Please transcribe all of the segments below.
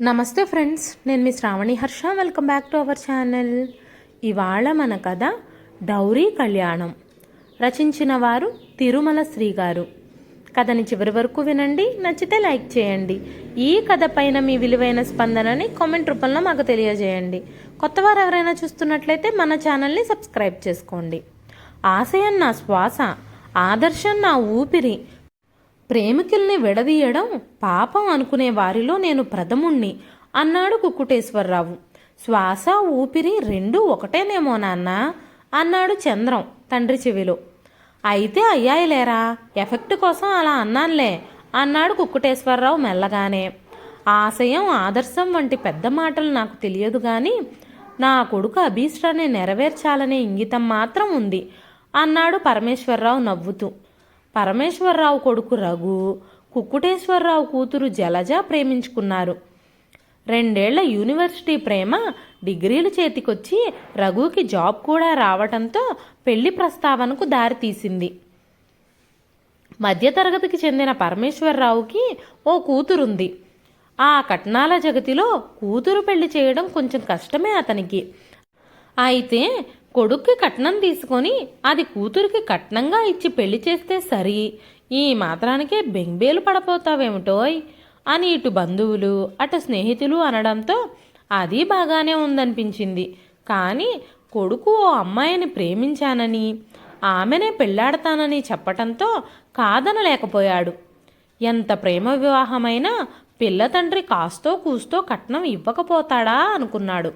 నమస్తే ఫ్రెండ్స్ నేను మీ Shravani Harsha. Welcome back to our channel ఇవాళ మన కథ డౌరీ కళ్యాణం. రచించిన వారు తిరుమల శ్రీ గారు కథని చివరి వరకు వినండి నచ్చితే లైక్ చేయండి. ఈ కథ పైన మీ విలువైన స్పందనని కామెంట్ రూపంలో మాకు తెలియజేయండి. కొత్తవారు ఎవరైనా చూస్తున్నట్లయితే మన ఛానల్ని సబ్స్క్రైబ్ చేసుకోండి. ఆశయం నా శ్వాస ఆదర్శం నా ఊపిరి ప్రేమికుల్ని విడదీయడం పాపం అనుకునే వారిలో నేను ప్రథముణ్ణి అన్నాడు కుక్కుటేశ్వరరావు. శ్వాస ఊపిరి రెండూ ఒకటేనేమో నాన్న అన్నాడు చంద్రం తండ్రి చెవిలో. అయితే అయ్యాయిలేరా ఎఫెక్ట్ కోసం అలా అన్నానులే అన్నాడు కుక్కుటేశ్వరరావు మెల్లగానే. ఆశయం ఆదర్శం వంటి పెద్ద మాటలు నాకు తెలియదు కానీ నా కొడుకు అభీష్టాన్ని నెరవేర్చాలనే ఇంగితం మాత్రం ఉంది అన్నాడు పరమేశ్వరరావు నవ్వుతూ. పరమేశ్వరరావు కొడుకు రఘు కుక్కుటేశ్వరరావు కూతురు జలజ ప్రేమించుకున్నారు. రెండేళ్ళ యూనివర్సిటీ ప్రేమ డిగ్రీలు చేతికొచ్చి రఘుకి జాబ్ కూడా రావటంతో పెళ్ళి ప్రస్తావనకు దారితీసింది. మధ్యతరగతికి చెందిన పరమేశ్వరరావుకి ఓ కూతురుంది. ఆ కట్నాల జగతిలో కూతురు పెళ్ళి చేయడం కొంచెం కష్టమే అతనికి. అయితే కొడుక్కి కట్నం తీసుకొని అది కూతురికి కట్నంగా ఇచ్చి పెళ్ళి చేస్తే సరి. ఈ మాత్రానికే బెంబేలు పడపోతావేమిటోయ్? అని ఇటు బంధువులు అటు స్నేహితులు అనడంతో అది బాగానే ఉందనిపించింది. కానీ కొడుకు ఓ అమ్మాయిని ప్రేమించానని ఆమెనే పెళ్ళాడతానని చెప్పటంతో కాదనలేకపోయాడు. ఎంత ప్రేమ వివాహమైనా పిల్ల తండ్రి కాస్తో కూస్తో కట్నం ఇవ్వకపోతాడా అనుకున్నాడు.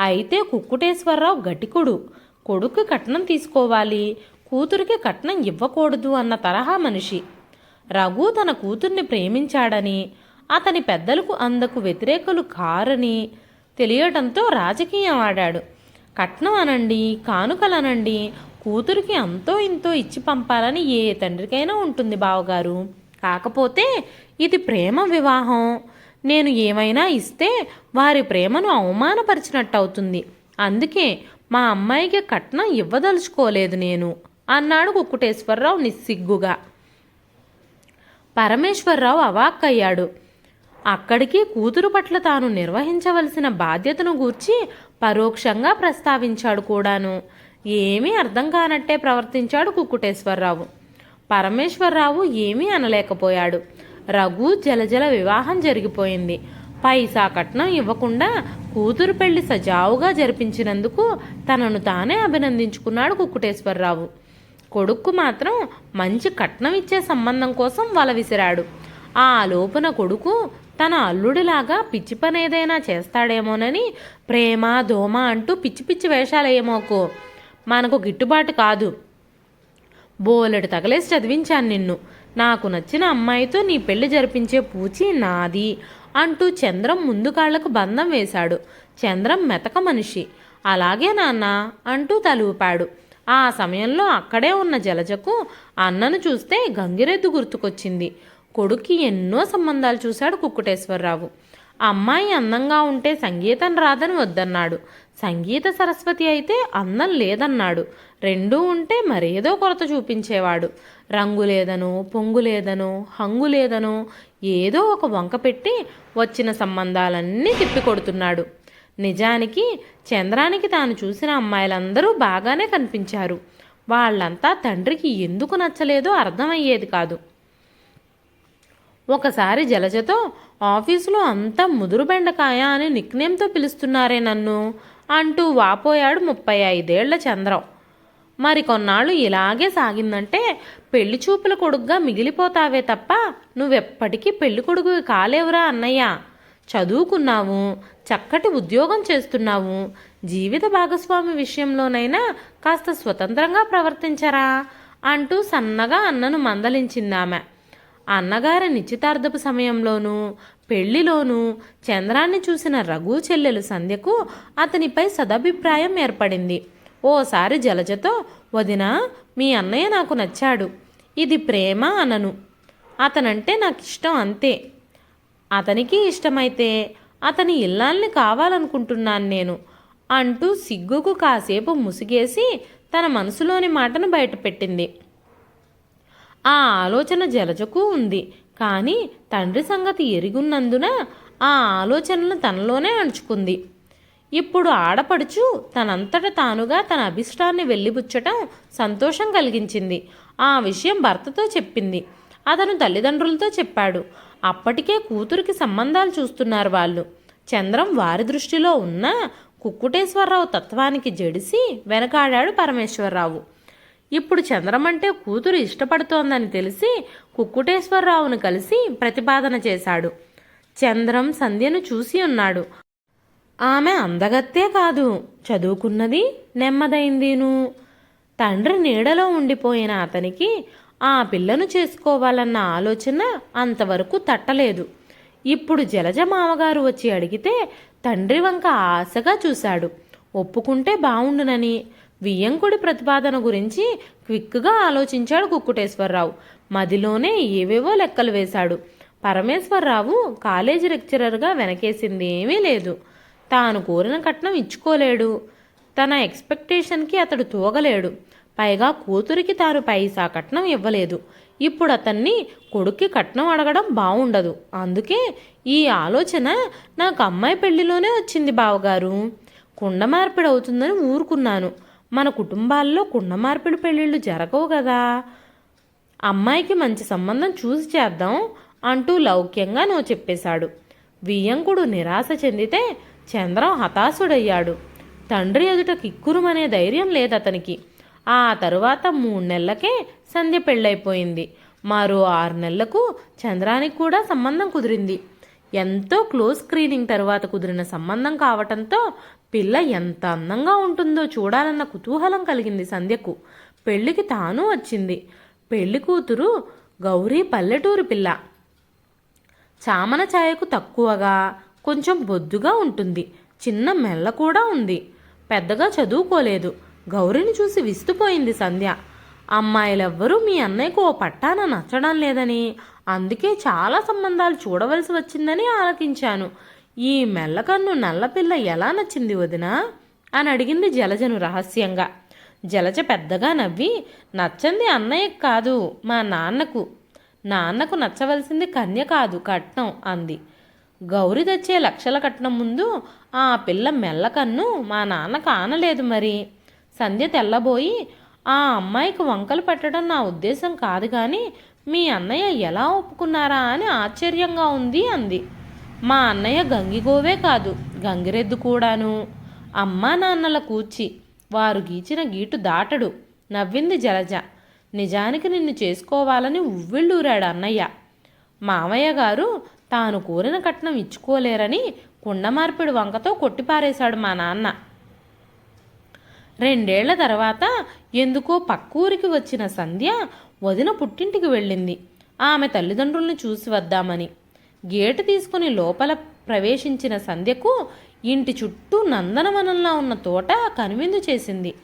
అయితే కుక్కుటేశ్వరరావు గటికుడు. కొడుకు కట్నం తీసుకోవాలి. కూతురికి కట్నం ఇవ్వకూడదు అన్న తరహా మనిషి. రఘు తన కూతుర్ని ప్రేమించాడని అతని పెద్దలకు అందకు వ్యతిరేకులు కారని తెలియటంతో రాజకీయం ఆడాడు. కట్నం అనండి కానుకలనండి కూతురికి అంతో ఇంతో ఇచ్చి పంపాలని ఏ తండ్రికైనా ఉంటుంది బావగారు. కాకపోతే ఇది ప్రేమ వివాహం. నేను ఏమైనా ఇస్తే వారి ప్రేమను అవమానపరిచినట్టు అవుతుంది అందుకే మా అమ్మాయికి కట్నం ఇవ్వదలుచుకోలేదు నేను అన్నాడు కుక్కుటేశ్వరరావు నిస్సిగ్గుగా. పరమేశ్వరరావు అవాక్కయ్యాడు. అక్కడికి కూతురు పట్ల తాను నిర్వహించవలసిన బాధ్యతను గూర్చి పరోక్షంగా ప్రస్తావించాడు కూడాను. ఏమీ అర్థం కానట్టే ప్రవర్తించాడు కుక్కుటేశ్వరరావు. పరమేశ్వరరావు ఏమీ అనలేకపోయాడు. రఘు జలజల వివాహం జరిగిపోయింది. పైసా కట్నం ఇవ్వకుండా కూతురు పెళ్ళి సజావుగా జరిపించినందుకు తనను తానే అభినందించుకున్నాడు కుక్కుటేశ్వరరావు. కొడుక్కు మాత్రం మంచి కట్నం ఇచ్చే సంబంధం కోసం వల విసిరాడు. ఆ లోపున కొడుకు తన అల్లుడిలాగా పిచ్చి పని ఏదైనా చేస్తాడేమోనని ప్రేమ దోమ అంటూ పిచ్చి పిచ్చి వేషాలేమోకో. మనకు గిట్టుబాటు కాదు. బోలెడు తగలేసి చదివించాను నిన్ను. నాకు నచ్చిన అమ్మాయితో నీ పెళ్ళి జరిపించే పూచి నాది అంటూ చంద్రం ముందు కాళ్ళకు బంధం వేశాడు. చంద్రం మెతక మనిషి. అలాగే నాన్న అంటూ తలూపాడు. ఆ సమయంలో అక్కడే ఉన్న జలజకు అన్నను చూస్తే గంగిరెద్దు గుర్తుకొచ్చింది. కొడుక్కి ఎన్నో సంబంధాలు చూశాడు కుక్కుటేశ్వరరావు. అమ్మాయి అందంగా ఉంటే సంగీతం రాదని వద్దన్నాడు. సంగీత సరస్వతి అయితే అందం లేదన్నాడు. రెండూ ఉంటే మరేదో కొరత చూపించేవాడు. రంగు లేదనో పొంగు లేదనో హంగు లేదనో ఏదో ఒక వంక పెట్టి వచ్చిన సంబంధాలన్నీ తిప్పికొడుతున్నాడు. నిజానికి చంద్రానికి తాను చూసిన అమ్మాయిలందరూ బాగానే కనిపించారు. వాళ్ళంతా తండ్రికి ఎందుకు నచ్చలేదో అర్థమయ్యేది కాదు. ఒకసారి జలజతో ఆఫీసులో అంతా ముదురు బెండకాయ అని నిక్నేమ్తో పిలుస్తున్నారే నన్ను అంటూ వాపోయాడు ముప్పై ఐదేళ్ళ చంద్రం. మరి కొన్నాళ్ళు ఇలాగే సాగిందంటే పెళ్ళి చూపుల కొడుగ్గా మిగిలిపోతావే తప్ప నువ్వెప్పటికీ పెళ్ళి కొడుకు కాలేవురా అన్నయ్య. చదువుకున్నావు చక్కటి ఉద్యోగం చేస్తున్నావు జీవిత భాగస్వామి విషయంలోనైనా కాస్త స్వతంత్రంగా ప్రవర్తించరా అంటూ సన్నగా అన్నను మందలించిందామె. అన్నగారి నిశ్చితార్థపు సమయంలోనూ పెళ్ళిలోనూ చంద్రాన్ని చూసిన రఘు చెల్లెలు సంధ్యకు అతనిపై సదభిప్రాయం ఏర్పడింది. ఓసారి జలజతో వదిన మీ అన్నయ్య నాకు నచ్చాడు. ఇది ప్రేమ అనను. అతనంటే నాకు ఇష్టం అంతే. అతనికి ఇష్టమైతే అతని ఇల్లాల్ని కావాలనుకుంటున్నాను నేను అంటూ సిగ్గుకు కాసేపు ముసిగేసి తన మనసులోని మాటను బయటపెట్టింది. ఆ ఆలోచన జలజకు ఉంది. కానీ తండ్రి సంగతి ఎరిగున్నందున ఆ ఆలోచనను తనలోనే అణుచుకుంది ఇప్పుడు ఆడపడుచు తనంతట తానుగా తన అభిష్టాన్ని వెళ్ళిబుచ్చటం సంతోషం కలిగించింది. ఆ విషయం భర్తతో చెప్పింది. అతను తల్లిదండ్రులతో చెప్పాడు. అప్పటికే కూతురికి సంబంధాలు చూస్తున్నారు వాళ్ళు. చంద్రం వారి దృష్టిలో ఉన్న కుక్కుటేశ్వరరావు తత్వానికి జడిసి వెనకాడాడు పరమేశ్వరరావు. ఇప్పుడు చంద్రమంటే కూతురు ఇష్టపడుతోందని తెలిసి కుక్కుటేశ్వరరావును కలిసి ప్రతిపాదన చేశాడు. చంద్రం సంధ్యను చూసి ఉన్నాడు. ఆమె అందగత్తే కాదు. చదువుకున్నది నెమ్మదైందిను. తండ్రి నీడలో ఉండిపోయిన అతనికి ఆ పిల్లను చేసుకోవాలన్న ఆలోచన అంతవరకు తట్టలేదు. ఇప్పుడు జలజ మామగారు వచ్చి అడిగితే తండ్రి వంక ఆశగా చూశాడు. ఒప్పుకుంటే బావుండునని. వియ్యంకుడి ప్రతిపాదన గురించి క్విక్గా ఆలోచించాడు కుక్కుటేశ్వరరావు. మదిలోనే ఏవేవో లెక్కలు వేశాడు. పరమేశ్వరరావు కాలేజీ లెక్చరర్గా వెనకేసింది ఏమీ లేదు. తాను కోరిన కట్నం ఇచ్చుకోలేడు. తన ఎక్స్పెక్టేషన్కి అతడు తూగలేడు. పైగా కూతురికి తాను పైసా కట్నం ఇవ్వలేదు. ఇప్పుడు అతన్ని కొడుక్కి కట్నం అడగడం బాగుండదు అందుకే ఈ ఆలోచన నాకు అమ్మాయి పెళ్ళిలోనే వచ్చింది బావగారు. కుండ మార్పిడి అవుతుందని ఊరుకున్నాను. మన కుటుంబాల్లో కుండ మార్పిడి పెళ్ళిళ్ళు జరగవు కదా. అమ్మాయికి మంచి సంబంధం చూసి చేద్దాం అంటూ లౌక్యంగా నువ్వు చెప్పేశాడు. వియ్యంకుడు నిరాశ చెందితే చంద్రం హతాశుడయ్యాడు. తండ్రి ఎదుట కిక్కురుమనే ధైర్యం లేదతనికి. ఆ తరువాత మూడు నెలలకే సంధ్య పెళ్ళైపోయింది. మరో ఆరు నెలలకు చంద్రానికి కూడా సంబంధం కుదిరింది. ఎంతో క్లోజ్ స్క్రీనింగ్ తర్వాత కుదిరిన సంబంధం కావటంతో పిల్ల ఎంత అందంగా ఉంటుందో చూడాలన్న కుతూహలం కలిగింది సంధ్యకు. పెళ్ళికి తాను వచ్చింది. పెళ్ళి కూతురు గౌరీ పల్లెటూరు పిల్ల. చామన ఛాయకు తక్కువగా కొంచెం బొద్దుగా ఉంటుంది. చిన్న మెల్ల కూడా ఉంది. పెద్దగా చదువుకోలేదు. గౌరిని చూసి విస్తుపోయింది సంధ్య. అమ్మాయిలెవ్వరూ మీ అన్నయ్యకు ఓ పట్టాన నచ్చడం లేదని అందుకే చాలా సంబంధాలు చూడవలసి వచ్చిందని ఆలకించాను. ఈ మెల్లకన్ను నల్లపిల్ల ఎలా నచ్చింది వదినా? అని అడిగింది జలజను రహస్యంగా. జలజ పెద్దగా నవ్వి నచ్చంది అన్నయ్యకు కాదు మా నాన్నకు. నాన్నకు నచ్చవలసింది కన్య కాదు కట్నం అంది. గౌరి తెచ్చే లక్షల కట్నం ముందు ఆ పిల్ల మెల్లకన్ను మా నాన్నకు ఆనలేదు మరి. సంధ్య తెల్లబోయి ఆ అమ్మాయికి వంకలు పెట్టడం నా ఉద్దేశం కాదు కానీ మీ అన్నయ్య ఎలా ఒప్పుకున్నారా అని ఆశ్చర్యంగా ఉంది అంది. మా అన్నయ్య గంగిగోవే కాదు గంగిరెద్దు కూడాను. అమ్మా నాన్నల కూర్చి వారు గీచిన గీటు దాటడు నవ్వింది జలజ. నిజానికి నిన్ను చేసుకోవాలని ఉవ్విళ్ళూరాడు అన్నయ్య. మామయ్య గారు తాను కోరిన కట్నం ఇచ్చుకోలేరని కుండ మార్పిడి వంకతో కొట్టిపారేశాడు మా నాన్న. రెండేళ్ళ తర్వాత ఎందుకో పక్కూరికి వచ్చిన సంధ్య వదిన పుట్టింటికి వెళ్ళింది. ఆమె తల్లిదండ్రుల్ని చూసి వద్దామని. గేటు తీసుకుని లోపల ప్రవేశించిన సంధ్యకు ఇంటి చుట్టూ నందనవనంలా ఉన్న తోట కనువిందు చేసింది.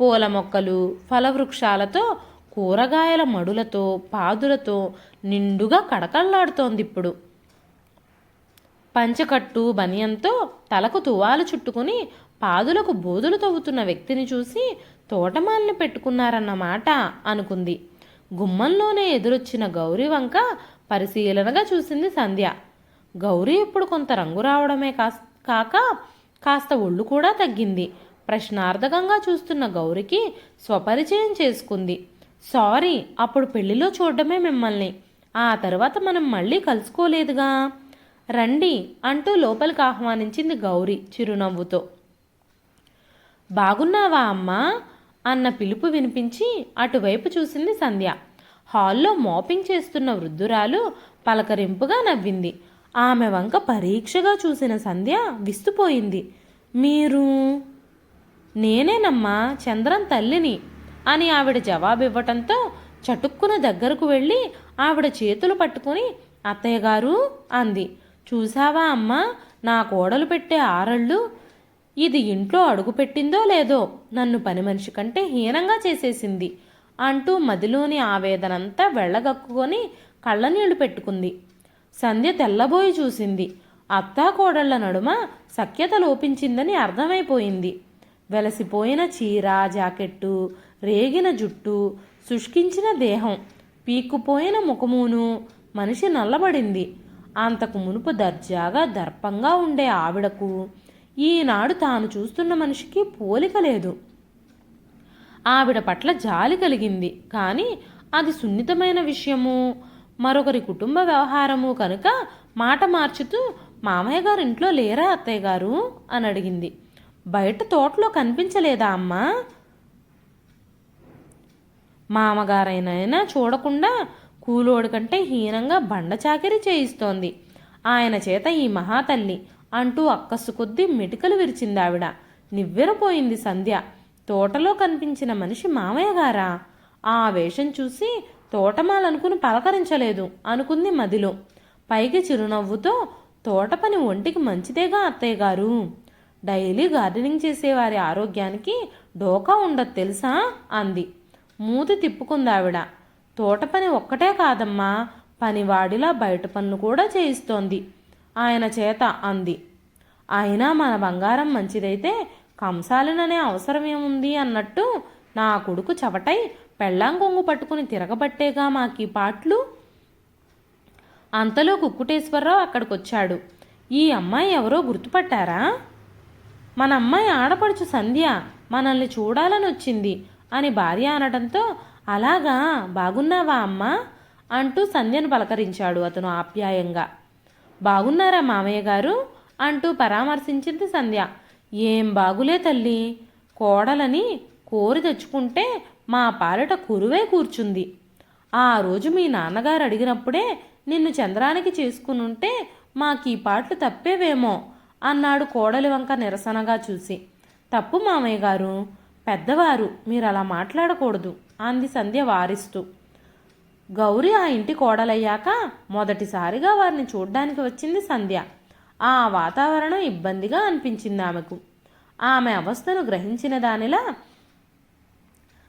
పూల మొక్కలు ఫలవృక్షాలతో కూరగాయల మడులతో పాదులతో నిండుగా కడకళ్ళాడుతోంది ఇప్పుడు. పంచకట్టు బనియంతో తలకు తువాలు చుట్టుకుని పాదులకు బోధులు తవ్వుతున్న వ్యక్తిని చూసి తోటమాలిని పెట్టుకున్నారన్నమాట అనుకుంది. గుమ్మంలోనే ఎదురొచ్చిన గౌరీ వంక పరిశీలనగా చూసింది సంధ్య. గౌరీ ఇప్పుడు కొంత రంగు రావడమే కాస్ కాక కాస్త ఒళ్ళు కూడా తగ్గింది. ప్రశ్నార్థకంగా చూస్తున్న గౌరికి స్వపరిచయం చేసుకుంది. సారీ అప్పుడు పెళ్ళిలో చూడడమే మిమ్మల్ని. ఆ తర్వాత మనం మళ్ళీ కలుసుకోలేదుగా? రండి అంటూ లోపలికి ఆహ్వానించింది గౌరీ చిరునవ్వుతో. బాగున్నావా అమ్మా? అన్న పిలుపు వినిపించి అటువైపు చూసింది సంధ్య. హాల్లో మోపింగ్ చేస్తున్న వృద్ధురాలు పలకరింపుగా నవ్వింది. ఆమె వంక పరీక్షగా చూసిన సంధ్య విస్తుపోయింది. మీరు? నేనేనమ్మా చంద్రం తల్లిని అని ఆవిడ జవాబివ్వటంతో చటుక్కున దగ్గరకు వెళ్ళి ఆవిడ చేతులు పట్టుకుని అత్తయ్య గారు అంది. చూసావా అమ్మా నా కోడలు పెట్టే ఆరళ్ళు ఇది ఇంట్లో అడుగు పెట్టిందో లేదో నన్ను పని మనిషి కంటే హీనంగా చేసేసింది. అంటూ మదిలోని ఆవేదనంతా వెళ్ళగక్కుకొని కళ్ళనీళ్ళు పెట్టుకుంది. సంధ్య తెల్లబోయి చూసింది. అత్తాకోడళ్ళ నడుమ సఖ్యత లోపించిందని అర్థమైపోయింది. వెలసిపోయిన చీర జాకెట్టు రేగిన జుట్టు శుష్కించిన దేహం పీక్కుపోయిన ముఖమును మనిషి నల్లబడింది. అంతకు మునుపు దర్జాగా దర్పంగా ఉండే ఆవిడకు ఈనాడు తాను చూస్తున్న మనిషికి పోలిక లేదు. ఆవిడ పట్ల జాలి కలిగింది. కానీ అది సున్నితమైన విషయము. మరొకరి కుటుంబ వ్యవహారము కనుక మాట మార్చుతూ మామయ్య గారు ఇంట్లో లేరా అత్తయ్య గారు? అని అడిగింది. బయట తోటలో కనిపించలేదా అమ్మా? మామగారైనా చూడకుండా కూలోడి కంటే హీనంగా బండ చాకిరి చేయిస్తోంది. ఆయన చేత ఈ మహాతల్లి అంటూ అక్కసు కొద్దీ మెటికలు విరిచింది ఆవిడ నివ్వెరపోయింది సంధ్య. తోటలో కనిపించిన మనిషి మామయ్య గారా? ఆ వేషం చూసి తోటమాలనుకుని పలకరించలేదు. అనుకుంది మదిలో. పైకి చిరునవ్వుతో తోట పని ఒంటికి మంచిదేగా అత్తయ్య గారు? డైలీ గార్డెనింగ్ చేసేవారి ఆరోగ్యానికి డోకా ఉండదు తెలుసా? అంది. మూతి తిప్పుకుంది ఆవిడ తోట పని ఒక్కటే కాదమ్మా పనివాడిలా బయట పనులు కూడా చేయిస్తోంది. ఆయన చేత అంది. అయినా మన బంగారం మంచిదైతే కంసాలననే అవసరమేముంది అన్నట్టు నా కొడుకు చవటై పెళ్ళాం కొంగు పట్టుకుని తిరగబట్టేగా మాకీ పాటలు? అంతలో కుక్కుటేశ్వరరావు అక్కడికొచ్చాడు. ఈ అమ్మాయి ఎవరో గుర్తుపట్టారా? మన అమ్మాయి ఆడపడుచు సంధ్య మనల్ని చూడాలని వచ్చింది అని భార్య అనడంతో అలాగా బాగున్నావా అమ్మా? అంటూ సంధ్యను పలకరించాడు అతను ఆప్యాయంగా. బాగున్నారా మామయ్య గారు? అంటూ పరామర్శించింది సంధ్య. ఏం బాగులే తల్లి. కోడలని కోరి తెచ్చుకుంటే మా పాలిట కురువే కూర్చుంది. ఆ రోజు మీ నాన్నగారు అడిగినప్పుడే నిన్ను చంద్రానికి చేసుకునుంటే మాకీ పాటలు తప్పేవేమో అన్నాడు కోడలి వంక నిరసనగా చూసి. తప్పు మామయ్య గారు పెద్దవారు మీరు అలా మాట్లాడకూడదు అంది సంధ్య వారిస్తూ. గౌరి ఆ ఇంటి కోడలయ్యాక మొదటిసారిగా వారిని చూడ్డానికి వచ్చింది సంధ్య. ఆ వాతావరణం ఇబ్బందిగా అనిపించింది ఆమెకు. ఆమె అవస్థను గ్రహించిన దానిలా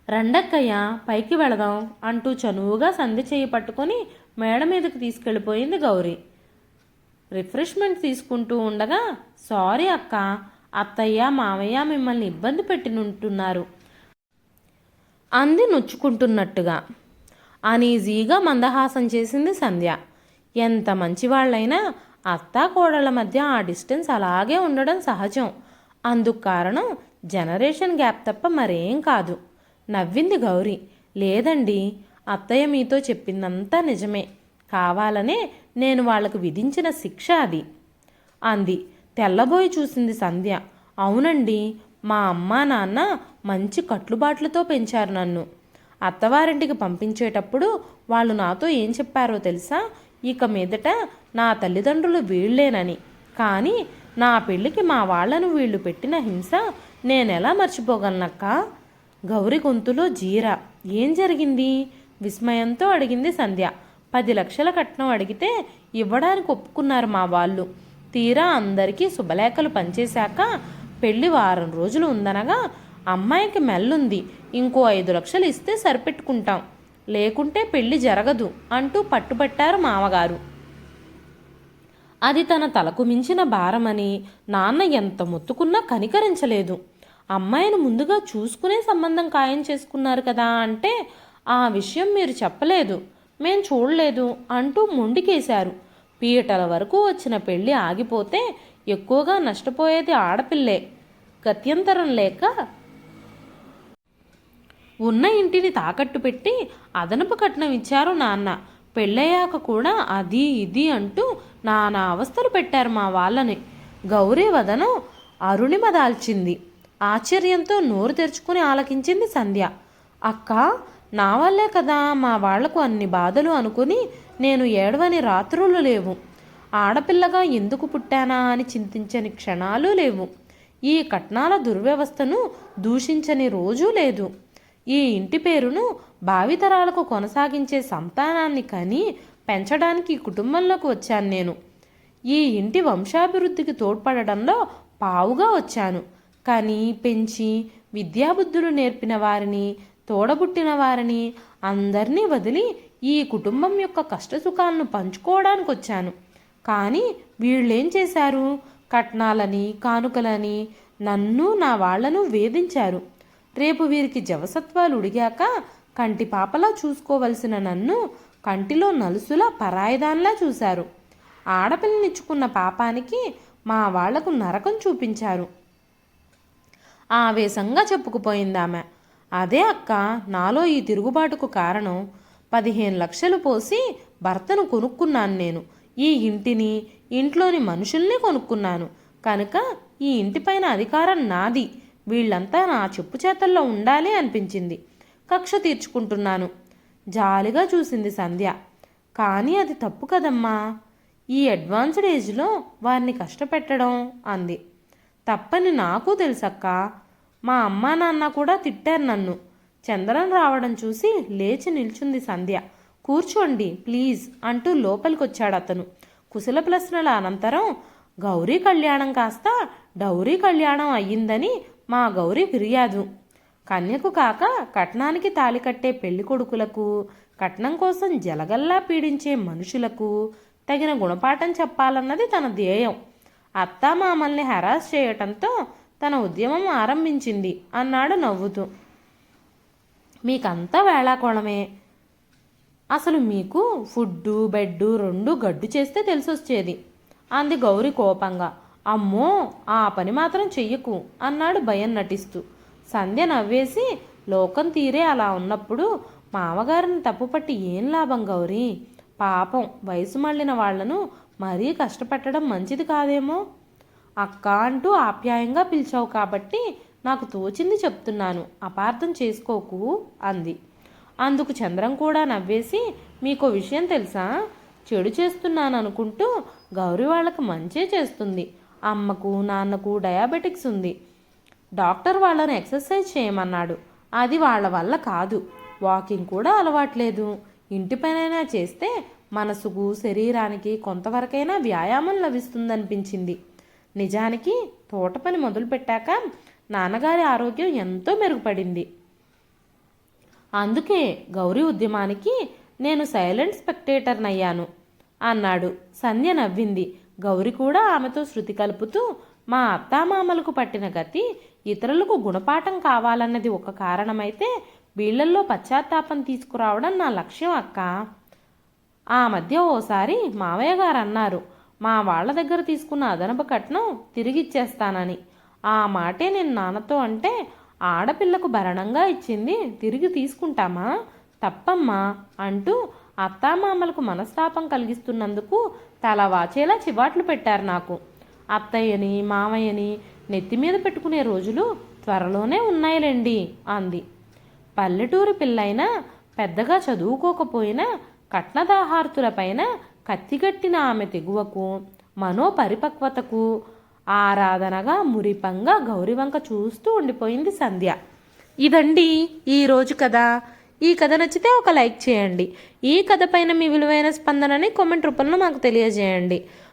రండక్కయ్య పైకి వెళదాం అంటూ చనువుగా సంధి చేయి పట్టుకొని మేడ మీదకి తీసుకెళ్ళిపోయింది గౌరీ. రిఫ్రెష్మెంట్ తీసుకుంటూ ఉండగా సారీ అక్క అత్తయ్య మామయ్య మిమ్మల్ని ఇబ్బంది పెట్టినుంటున్నారు. అంది నొచ్చుకుంటున్నట్టుగా. అనీజీగా మందహాసం చేసింది సంధ్య. ఎంత మంచివాళ్ళైనా అత్తా కోడళ్ళ మధ్య ఆ డిస్టెన్స్ అలాగే ఉండడం సహజం. అందుకు కారణం జనరేషన్ గ్యాప్ తప్ప మరేం కాదు. నవ్వింది గౌరీ. లేదండి అత్తయ్య మీతో చెప్పిందంతా నిజమే. కావాలనే నేను వాళ్ళకు విధించిన శిక్ష అది. అంది. తెల్లబోయి చూసింది సంధ్య. అవునండి మా అమ్మ నాన్న మంచి కట్లుబాట్లతో పెంచారు నన్ను. అత్తవారింటికి పంపించేటప్పుడు వాళ్ళు నాతో ఏం చెప్పారో తెలుసా? ఇక మీదట నా తల్లిదండ్రులు వీళ్ళేనని. కానీ నా పెళ్ళికి మా వాళ్ళను వీళ్ళు పెట్టిన హింస నేనెలా మర్చిపోగలనక్క? గౌరి గొంతులో జీరా. ఏం జరిగింది? విస్మయంతో అడిగింది సంధ్య. పది లక్షల కట్నం అడిగితే ఇవ్వడానికి ఒప్పుకున్నారు మా వాళ్ళు. తీరా అందరికీ శుభలేఖలు పనిచేశాక పెళ్ళి వారం రోజులు ఉందనగా అమ్మాయికి మెల్లుంది. ఇంకో ఐదు లక్షలు ఇస్తే సరిపెట్టుకుంటాం. లేకుంటే పెళ్ళి జరగదు అంటూ పట్టుబట్టారు మామగారు. అది తన తలకు మించిన భారమని నాన్న ఎంత మొత్తుకున్నా కనికరించలేదు. అమ్మాయిని ముందుగా చూసుకునే సంబంధం ఖాయం చేసుకున్నారు కదా అంటే ఆ విషయం మీరు చెప్పలేదు. మేం చూడలేదు అంటూ మొండికేశారు. పీటల వరకు వచ్చిన పెళ్ళి ఆగిపోతే ఎక్కువగా నష్టపోయేది ఆడపిల్లే. గత్యంతరం లేక ఉన్న ఇంటిని తాకట్టు పెట్టి అదనపు కట్నం ఇచ్చారు నాన్న. పెళ్ళయ్యాక కూడా అది ఇది అంటూ నానా అవస్థలు పెట్టారు మా వాళ్ళని. గౌరీ వదనం అరుణిమ దాల్చింది. ఆశ్చర్యంతో నోరు తెరుచుకుని ఆలకించింది సంధ్య. అక్క నా వల్లే కదా మా వాళ్ళకు అన్ని బాధలు అనుకుని నేను ఏడవని రాత్రులు లేవు. ఆడపిల్లగా ఎందుకు పుట్టానా అని చింతించని క్షణాలు లేవు. ఈ కట్నాల దుర్వ్యవస్థను దూషించని రోజూ లేదు. ఈ ఇంటి పేరును భావితరాలకు కొనసాగించే సంతానాన్ని కని పెంచడానికి ఈ కుటుంబంలోకి వచ్చాను నేను. ఈ ఇంటి వంశాభివృద్ధికి తోడ్పడడంలో పావుగా వచ్చాను. కానీ పెంచి విద్యాబుద్ధులు నేర్పిన వారిని తోడబుట్టిన వారిని అందరినీ వదిలి ఈ కుటుంబం యొక్క కష్టసుఖాలను పంచుకోవడానికి వచ్చాను. కానీ వీళ్ళేం చేశారు? కట్నాలని కానుకలని నన్ను నా వాళ్ళను వేధించారు. రేపు వీరికి జవసత్వాలు ఉడిగాక కంటి పాపలా చూసుకోవలసిన నన్ను కంటిలో నలుసులా పరాయిదాన్లా చూశారు. ఆడపిల్లనిచ్చుకున్న పాపానికి మా వాళ్ళకు నరకం చూపించారు. ఆవేశంగా చెప్పుకుపోయిందామె. అదే అక్క నాలో ఈ తిరుగుబాటుకు కారణం పదిహేను లక్షలు పోసి భర్తను కొనుక్కున్నాను నేను. ఈ ఇంటిని ఇంట్లోని మనుషుల్ని కొనుక్కున్నాను. కనుక ఈ ఇంటిపైన అధికారం నాది. వీళ్ళంతా నా చెప్పు చేతల్లో ఉండాలి అనిపించింది. కక్ష తీర్చుకుంటున్నాను. జాలిగా చూసింది సంధ్య. కానీ అది తప్పు కదమ్మా. ఈ అడ్వాన్స్డ్ ఏజ్లో వారిని కష్టపెట్టడం అంది. తప్పని నాకు తెలుసక్క. మా అమ్మా నాన్న కూడా తిట్టారు నన్ను. చంద్రన్ రావడం చూసి లేచి నిల్చుంది సంధ్య. కూర్చోండి ప్లీజ్ అంటూ లోపలికొచ్చాడు అతను. కుశల ప్రశ్నల అనంతరం గౌరీ కళ్యాణం కాస్త డౌరీ కళ్యాణం అయ్యిందని మా గౌరీ ఫిర్యాదు. కన్యకు కాక కట్నానికి తాళి కట్టే పెళ్ళి కొడుకులకు కట్నం కోసం జలగల్లా పీడించే మనుషులకు తగిన గుణపాఠం చెప్పాలన్నది తన ధ్యేయం. అత్తామామల్ని హెరాస్ చేయటంతో తన ఉద్యమం ఆరంభించింది అన్నాడు నవ్వుతూ. మీకంతా వేళాకోళమే. అసలు మీకు ఫుడ్డు బెడ్డు రెండు గడ్డు చేస్తే తెలిసొచ్చేది. అంది గౌరి కోపంగా. అమ్మో ఆ పని మాత్రం చెయ్యకు అన్నాడు భయం నటిస్తూ. సంధ్య నవ్వేసి లోకం తీరే అలా ఉన్నప్పుడు మామగారిని తప్పుపట్టి ఏం లాభం గౌరీ? పాపం వయసు మళ్ళిన వాళ్ళను మరీ కష్టపెట్టడం మంచిది కాదేమో? అక్క అంటూ ఆప్యాయంగా పిలిచావు కాబట్టి నాకు తోచింది చెప్తున్నాను అపార్థం చేసుకోకు అంది. అందుకు చంద్రం కూడా నవ్వేసి మీకు విషయం తెలుసా? చెడు చేస్తున్నాను అనుకుంటూ గౌరీ వాళ్ళకి మంచే చేస్తుంది. అమ్మకు నాన్నకు డయాబెటిక్స్ ఉంది. డాక్టర్ వాళ్ళని ఎక్సర్సైజ్ చేయమన్నాడు. అది వాళ్ళ వల్ల కాదు. వాకింగ్ కూడా అలవాట్లేదు. ఇంటి పనైనా చేస్తే మనసుకు శరీరానికి కొంతవరకైనా వ్యాయామం లభిస్తుందనిపించింది. నిజానికి తోట పని మొదలుపెట్టాక నాన్నగారి ఆరోగ్యం ఎంతో మెరుగుపడింది. అందుకే గౌరీ ఉద్యమానికి నేను సైలెంట్ స్పెక్టేటర్నయ్యాను అన్నాడు. సంధ్య నవ్వింది. గౌరి కూడా ఆమెతో శృతి కలుపుతూ మా అత్తామామలకు పట్టిన గతి ఇతరులకు గుణపాఠం కావాలన్నది ఒక కారణమైతే వీళ్ళల్లో పశ్చాత్తాపం తీసుకురావడం నా లక్ష్యం అక్క. ఆ మధ్య ఓసారి మావయ్య గారు అన్నారు మా వాళ్ళ దగ్గర తీసుకున్న అదనపు కట్నం తిరిగిచ్చేస్తానని. ఆ మాటే నేను నాన్నతో అంటే ఆడపిల్లకు భరణంగా ఇచ్చింది తిరిగి తీసుకుంటామా? తప్పమ్మా అంటూ అత్తామామలకు మనస్తాపం కలిగిస్తున్నందుకు తల వాచేలా చివాట్లు పెట్టారు నాకు. అత్తయ్యని మామయ్యని నెత్తి మీద పెట్టుకునే రోజులు త్వరలోనే ఉన్నాయిలేండి అంది. పల్లెటూరు పిల్లైనా పెద్దగా చదువుకోకపోయినా కట్నదాహార్తులపైన కత్తిగట్టిన ఆమె తెగువకు మనోపరిపక్వతకు ఆరాధనగా మురిపంగా గౌరివంక చూస్తూ ఉండిపోయింది సంధ్య. ఇదండి ఈరోజు కథ. ఈ కథ నచ్చితే ఒక లైక్ చేయండి. ఈ కథ పైన మీ విలువైన స్పందనని కామెంట్ రూపంలో మాకు తెలియజేయండి.